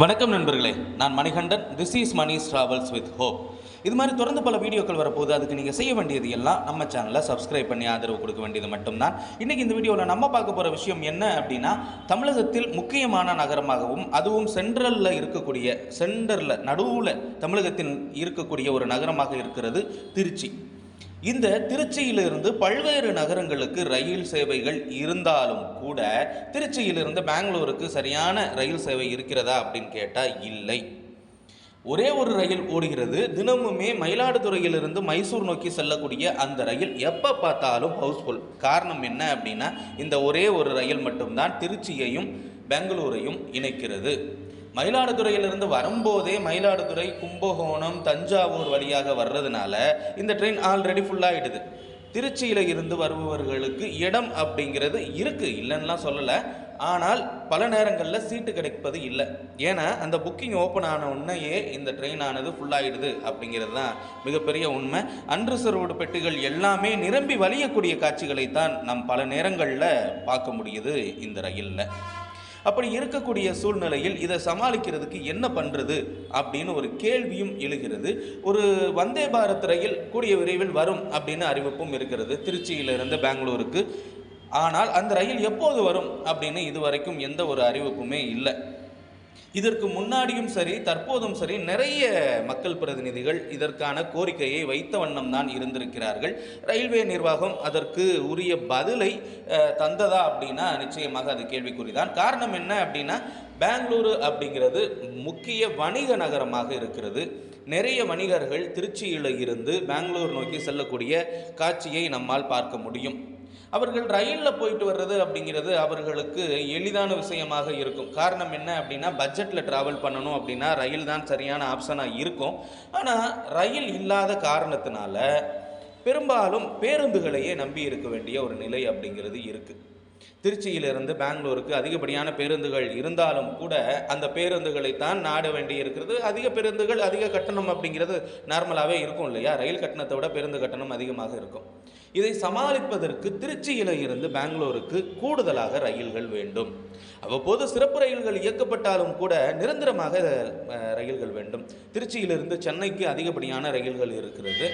வணக்கம் நண்பர்களே நான் Manikandan. This is Mani's travels with hope இது மாதிரி தொடர்ந்து பல வீடியோக்கள் வரப்போகுது. அதுக்கு நீங்கள் செய்ய வேண்டியது எல்லாம் நம்ம சேனலை சப்ஸ்கிரைப் பண்ணி ஆதரவு கொடுக்க வேண்டியது மட்டும்தான். இன்றைக்கி இந்த வீடியோவில் நம்ம பார்க்க போகிற விஷயம் என்ன அப்படின்னா தமிழகத்தில் முக்கியமான நகரமாகவும் அதுவும் சென்ட்ரலில் இருக்கக்கூடிய சென்டரில் நடுவில் தமிழகத்தில் இருக்கக்கூடிய ஒரு நகரமாக இருக்கிறது திருச்சி. இந்த திருச்சியிலிருந்து பல்வேறு நகரங்களுக்கு ரயில் சேவைகள் இருந்தாலும் கூட திருச்சியிலிருந்து பெங்களூருக்கு சரியான ரயில் சேவை இருக்கிறதா அப்படின்னு கேட்டால் இல்லை. ஒரே ஒரு ரயில் ஓடுகிறது. தினமுமே மயிலாடுதுறையிலிருந்து மைசூர் நோக்கி செல்லக்கூடிய அந்த ரயில் எப்போ பார்த்தாலும் ஹவுஸ்ஃபுல். காரணம் என்ன அப்படின்னா இந்த ஒரே ஒரு ரயில் மட்டும்தான் திருச்சியையும் பெங்களூரையும் இணைக்கிறது. மயிலாடுதுறையிலிருந்து வரும்போதே மயிலாடுதுறை கும்பகோணம் தஞ்சாவூர் வழியாக வர்றதுனால இந்த ட்ரெயின் ஆல்ரெடி ஃபுல்லாகிடுது திருச்சியில் இருந்து வருபவர்களுக்கு இடம் அப்படிங்கிறது இருக்குது இல்லைன்னா சொல்லலை. ஆனால் பல நேரங்களில் சீட்டு கிடைப்பது இல்லை. ஏன்னா அந்த புக்கிங் ஓப்பன் ஆன உடனேயே இந்த ட்ரெயின் ஆனது ஃபுல்லாகிடுது அப்படிங்கிறது தான் மிகப்பெரிய உண்மை. அன்ரிசர்வ்டு பெட்டிகள் எல்லாமே நிரம்பி வலியக்கூடிய காட்சிகளைத்தான் நம் பல நேரங்களில் பார்க்க முடியுது இந்த ரயிலில். அப்படி இருக்கக்கூடிய சூழ்நிலையில் இதை சமாளிக்கிறதுக்கு என்ன பண்ணுறது அப்படின்னு ஒரு கேள்வியும் எழுகிறது. ஒரு வந்தே பாரத் ரயில் கூடிய விரைவில் வரும் அப்படின்னு அறிவிப்பும் இருக்கிறது திருச்சியிலிருந்து பெங்களூருக்கு. ஆனால் அந்த ரயில் எப்போது வரும் அப்படின்னு இதுவரைக்கும் எந்த ஒரு அறிவிப்புமே இல்லை. இதற்கு முன்னாடியும் சரி தற்போதும் சரி நிறைய மக்கள் பிரதிநிதிகள் இதற்கான கோரிக்கையை வைத்த வண்ணம் தான் இருந்திருக்கிறார்கள். ரயில்வே நிர்வாகம் அதற்கு உரிய பதிலை தந்ததா அப்படின்னா நிச்சயமாக அது கேள்விக்குறிதான். காரணம் என்ன அப்படின்னா பெங்களூரு அப்படிங்கிறது முக்கிய வணிக நகரமாக இருக்கிறது. நிறைய வணிகர்கள் திருச்சியில் இருந்து பெங்களூர் நோக்கி செல்லக்கூடிய காட்சியை நம்மால் பார்க்க முடியும். அவர்கள் ரயிலில் போயிட்டு வர்றது அப்படிங்கிறது அவர்களுக்கு எளிதான விஷயமாக இருக்கும். காரணம் என்ன அப்படின்னா பட்ஜெட்டில் ட்ராவல் பண்ணணும் அப்படின்னா ரயில் தான் சரியான ஆப்ஷனாக இருக்கும். ஆனால் ரயில் இல்லாத காரணத்தினால பெரும்பாலும் பேருந்துகளையே நம்பி இருக்க வேண்டிய ஒரு நிலை அப்படிங்கிறது இருக்குது திருச்சியிலிருந்து பெங்களூருக்கு அதிகப்படியான பேருந்துகள் இருந்தாலும் கூட அந்த பேருந்துகளை தான் நாட வேண்டி இருக்கிறது. அதிக பேருந்துகள் அதிக கட்டணம் அப்படிங்கிறது நார்மலாகவே இருக்கும் இல்லையா? ரயில் கட்டணத்தை விட பேருந்து கட்டணம் அதிகமாக இருக்கும். இதை சமாளிப்பதற்கு திருச்சியில் இருந்து பெங்களூருக்கு கூடுதலாக ரயில்கள் வேண்டும். அவ்வப்போது சிறப்பு ரயில்கள் இயக்கப்பட்டாலும் கூட நிரந்தரமாக ரயில்கள் வேண்டும். திருச்சியிலிருந்து சென்னைக்கு அதிகப்படியான ரயில்கள் இருக்கிறது.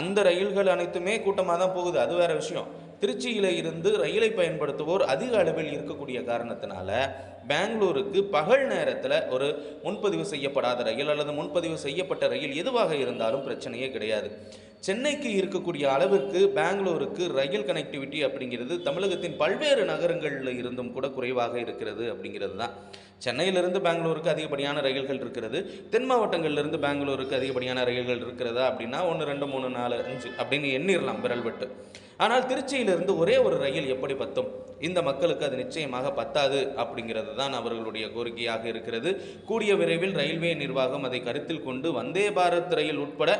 அந்த ரயில்கள் அனைத்துமே கூட்டமாக தான் போகுது. அது வேற விஷயம். திருச்சியில் இருந்து ரயிலை பயன்படுத்துவோர் அதிக அளவில் இருக்கக்கூடிய காரணத்தினால பெங்களூருக்கு பகல் நேரத்தில் ஒரு முன்பதிவு செய்யப்படாத ரயில் அல்லது முன்பதிவு செய்யப்பட்ட ரயில் எதுவாக இருந்தாலும் பிரச்சனையே கிடையாது. சென்னைக்கு இருக்கக்கூடிய அளவிற்கு பெங்களூருக்கு ரயில் கனெக்டிவிட்டி அப்படிங்கிறது தமிழகத்தின் பல்வேறு நகரங்களில் இருந்தும் கூட குறைவாக இருக்கிறது அப்படிங்கிறது தான். சென்னையிலிருந்து பெங்களூருக்கு அதிகப்படியான ரயில்கள் இருக்கிறது. தென் மாவட்டங்கள்லேருந்து பெங்களூருக்கு அதிகப்படியான ரயில்கள் இருக்கிறதா அப்படின்னா ஒன்று ரெண்டு மூணு நாலு அஞ்சு அப்படின்னு எண்ணிடலாம் விரல் விட்டு. ஆனால் திருச்சியிலிருந்து ஒரே ஒரு ரயில் எப்படி பத்தும்? இந்த மக்களுக்கு அது நிச்சயமாக பத்தாது அப்படிங்கிறது தான் அவர்களுடைய கோரிக்கையாக இருக்கிறது. கூடிய விரைவில் ரயில்வே நிர்வாகம் அதை கருத்தில் கொண்டு வந்தே பாரத் ரயில் உட்பட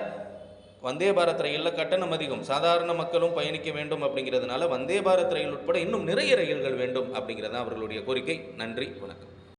வந்தே பாரத் ரயிலில் கட்டணம் அதிகம். சாதாரண மக்களும் பயணிக்க வேண்டும் அப்படிங்கிறதுனால வந்தே பாரத் ரயில் உட்பட இன்னும் நிறைய ரயில்கள் வேண்டும் அப்படிங்கிறது தான் அவர்களுடைய கோரிக்கை. நன்றி வணக்கம்.